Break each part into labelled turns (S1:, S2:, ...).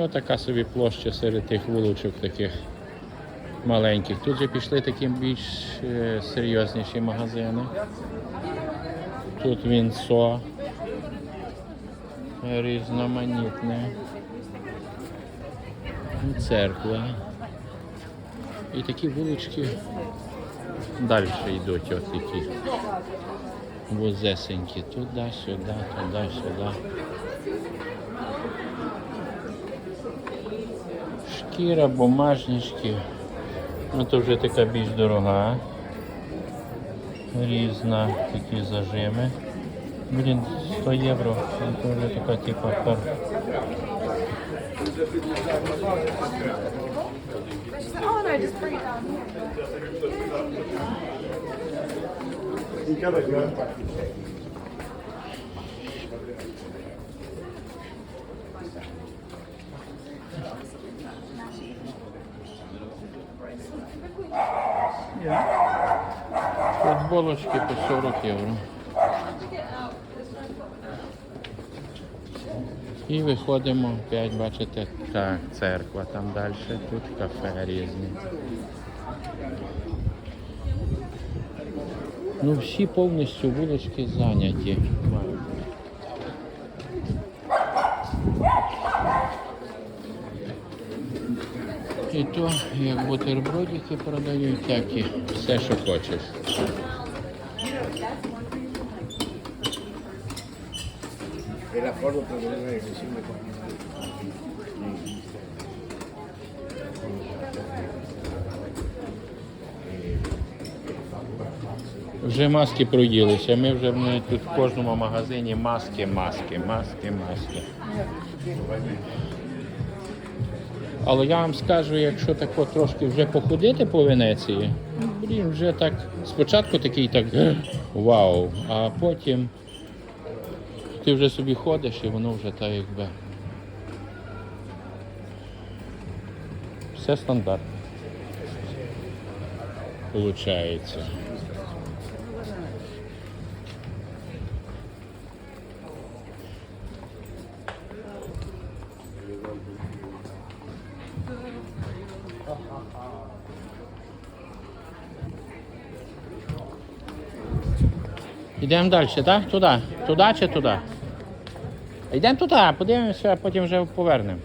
S1: Ось така собі площа серед тих вуличок таких маленьких. Тут же пішли такі більш е, серйозніші магазини. Тут вінцо різноманітне. Церква. І такі вулички далі йдуть от такі вузесенькі. Туди, сюди, туди, сюди. Шкіра, бумажнички. Ну то вже така більш дорога. Різна такі зажими. Блін, 100 євро. Це вже така типа пар.
S2: Oh no,
S1: Футболочки по 40 євро. І виходимо опять, бачите, так, церква там далі, тут кафе різні. Ну всі повністю вулички зайняті. І то, як бутербродики продають, так і все, що хочеш. Вже маски проїлися. Ми вже ми тут в кожному магазині маски, маски, маски, маски. Але я вам скажу, якщо так от трошки вже походити по Венеції, блін, вже так спочатку такий так вау, а потім ти вже собі ходиш і воно вже так якби. Все стандартно. Получається. Йдемо далі, так? Туди. Туди чи туди? Йдемо туди, подивимося, а потім вже повернемо.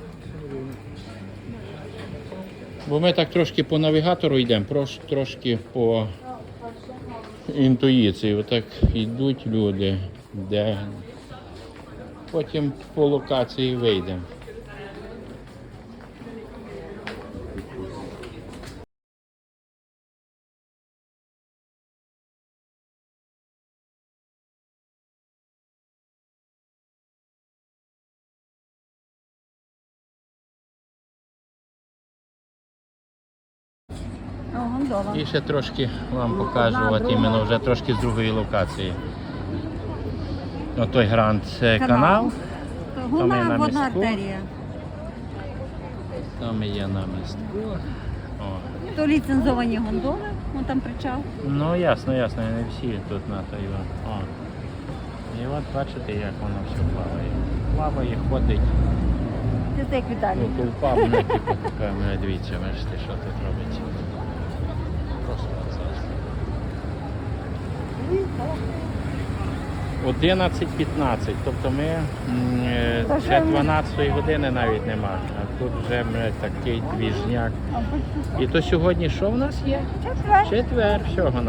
S1: Бо ми так трошки по навігатору йдемо, трошки по інтуїції. Отак йдуть люди, де потім по локації вийдемо.
S2: Гондола.
S1: І ще трошки вам покажу, от іменно вже трошки з другої локації. Отой гранд це канал.
S2: Гуна водна артерія.
S1: Там є на містку.
S2: То ліцензовані гондоли, вон там причал.
S1: Ну ясно, ясно, не всі тут на той. О. І от бачите, як воно все плаває. Плаває, ходить.
S2: Це так Віталій.
S1: Ну, мене типу така, мене дивіться, бачите, що тут робиться. Просто фантастика. 11.15, тобто ми е,
S2: вже ми-
S1: 12 години навіть нема, а тут вже ми такий двіжняк. І то сьогодні що в нас є?
S2: Четвер.
S1: Четвер, всього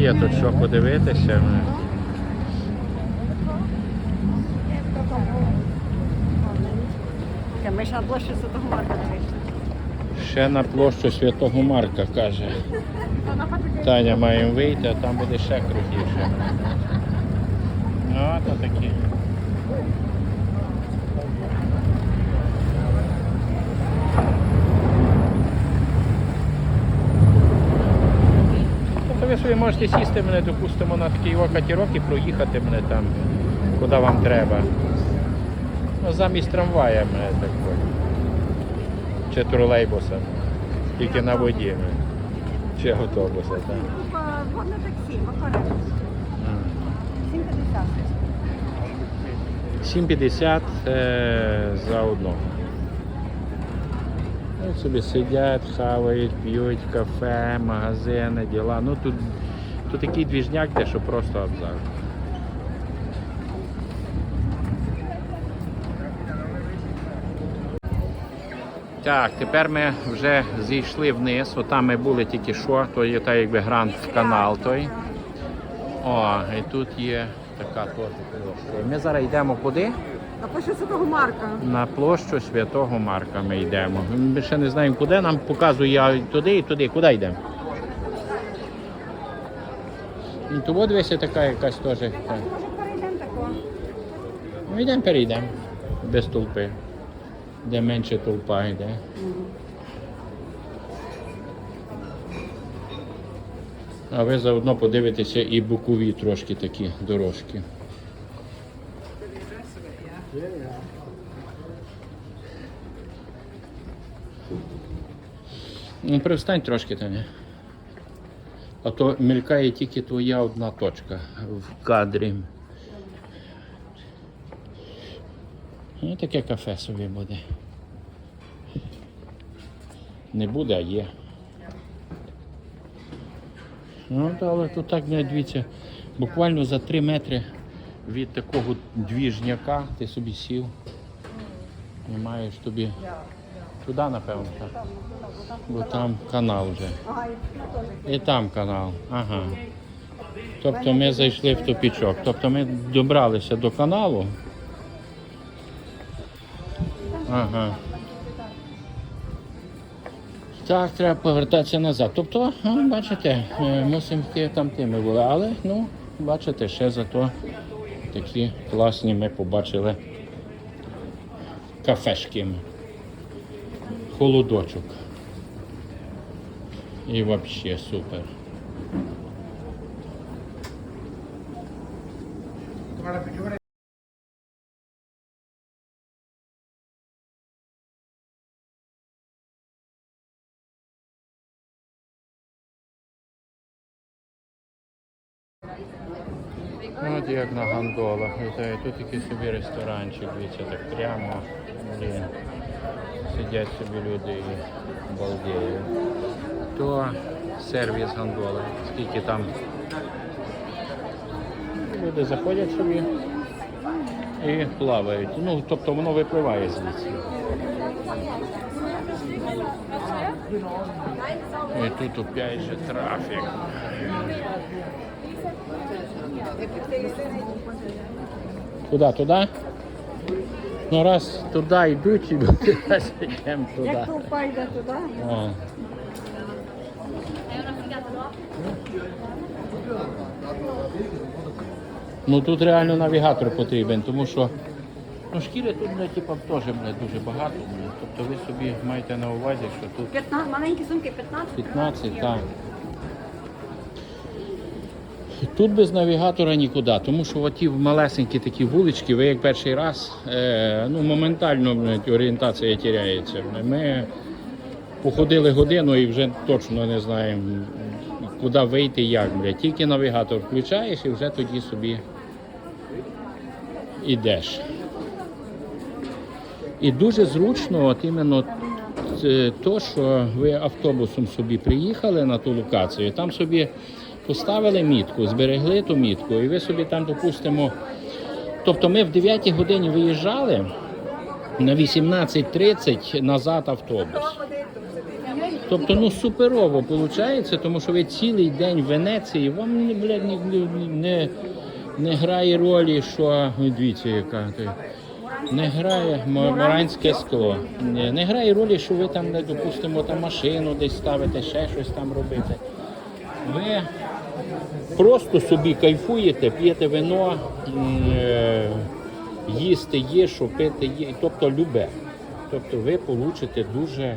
S1: є тут що подивитися.
S2: Ми ще на площу Святого Марка вийшли.
S1: Ще на площу Святого Марка каже. Таня маємо вийти, а там буде ще крутіше. Ну, то такі. Тобто ви можете сісти мене, допустимо, на такий катірок і проїхати мене там, куди вам треба. Ну, замість трамвая мене так. Чи тролейбуса. Тільки на воді. Чи автобуса, так.
S2: Водне таксі, макарон. 7,50.
S1: 7,50 е, за одну. Ну, собі сидять, хавають, п'ють кафе, магазини, діла. Ну тут, тут такий двіжняк, де що просто абзац. Так, тепер ми вже зійшли вниз. Отам ми були тільки що, то є та якби гранд канал той. О, і тут є така теж. Ми зараз йдемо куди?
S2: А по що Святого Марка?
S1: На площу Святого Марка ми йдемо. Ми ще не знаємо куди, нам показує я туди і туди. Куди йдемо? То от дивися така якась теж. так.
S2: Може перейдемо такого?
S1: Ну йдемо перейдемо. Без толпи. Де менше толпа йде. А ви заодно подивитеся і бокові трошки такі дорожки. Ну, привстань трошки Таня. А то мелькає тільки твоя одна точка в кадрі. Ну, таке кафе собі буде. Не буде, а є. Ну, але тут так не дивіться. Буквально за 3 метри від такого двіжняка ти собі сів. І маєш тобі туди, напевно, так. Бо там канал вже.
S2: І
S1: там канал. Ага. Тобто ми зайшли в тупічок. Тобто ми добралися до каналу. Ага. Так, треба повертатися назад. Тобто, ну, бачите, е, мусимо йти там тими були. Але, ну, бачите, ще зато такі класні ми побачили кафешки. Холодочок. І взагалі супер. Ну, От як на гондолах. Тут такий собі ресторанчик, дивіться, так прямо. Блін. Сидять собі люди і балдеють. То сервіс гондоли. Скільки там люди заходять собі і плавають. Ну, тобто воно випливає звідси. І тут опять же трафік. Куди, туди? Ну раз туди йдуть, раз йдемо туди.
S2: Як толпа йде туди?
S1: О. Ну тут реально навігатор потрібен, тому що ну, шкіри тут бля, типу, теж бля, дуже багато. Тобто ви собі маєте на увазі, що тут
S2: 15, маленькі сумки 15?
S1: 15, так. Тут без навігатора нікуди, тому що оті малесенькі такі вулички, ви як перший раз, е, ну, моментально орієнтація тіряється. Ми походили годину і вже точно не знаємо, куди вийти, як. Блядь. Тільки навігатор включаєш і вже тоді собі йдеш. І дуже зручно, от іменно е, то, що ви автобусом собі приїхали на ту локацію, там собі поставили мітку, зберегли ту мітку, і ви собі там, допустимо. Тобто ми в 9 годині виїжджали, на 18.30 назад автобус. Тобто, ну суперово виходить, тому що ви цілий день в Венеції, вам блядь, ні- не, не грає ролі, що дивіться, яка ти. Не грає моранське скло. Не, не грає ролі, що ви там, не допустимо, там машину десь ставите, ще щось там робите. Ви просто собі кайфуєте, п'єте вино, е, їсти їжу, пити є, тобто любе. Тобто ви получите дуже,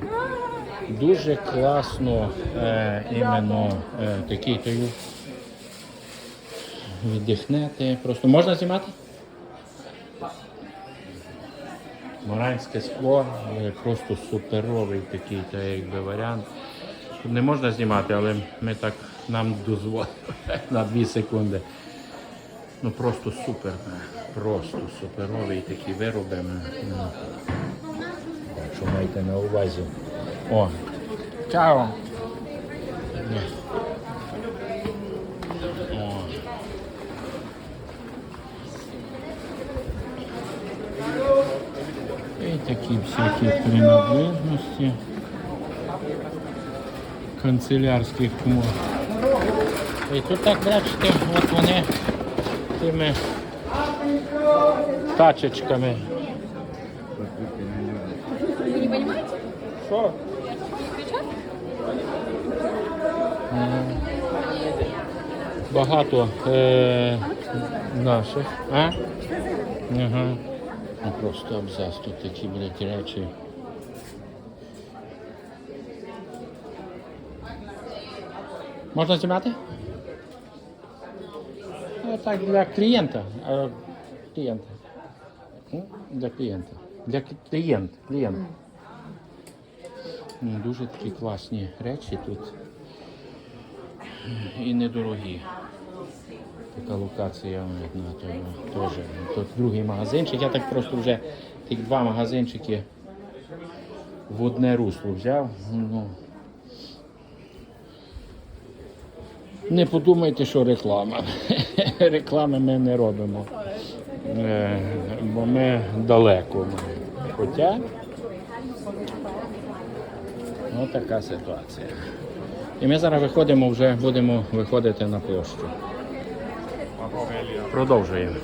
S1: дуже класно е, іменно е, такий той віддихнете. Просто можна знімати? Моранське скло, просто суперовий такий та якби варіант. Тут не можна знімати, але ми так нам дозволили на 2 секунди. Ну просто супер, просто суперовий такі вироби. Ну, Що маєте на увазі. О, чао! О. І такі всякі принадлежності канцелярських мов. І тут так бачите, от вони тими тачечками.
S2: Вы не понимаете?
S1: Що? Багато е, наших. А? Ага. Ну, просто абзац тут такі блядь, речі. Можна знімати? Ну, так, для клієнта. Клієнта. Для клієнта. Для клієнт. клієнт. Ну, Дуже такі класні речі тут. І недорогі. Така локація видно, то теж. Тут другий магазинчик. Я так просто вже тих два магазинчики в одне русло взяв. Ну, не подумайте, що реклама. Реклами ми не робимо. Е, Бо ми далеко. Хоча ну, така ситуація. І ми зараз виходимо, вже будемо виходити на площу. Продовжуємо.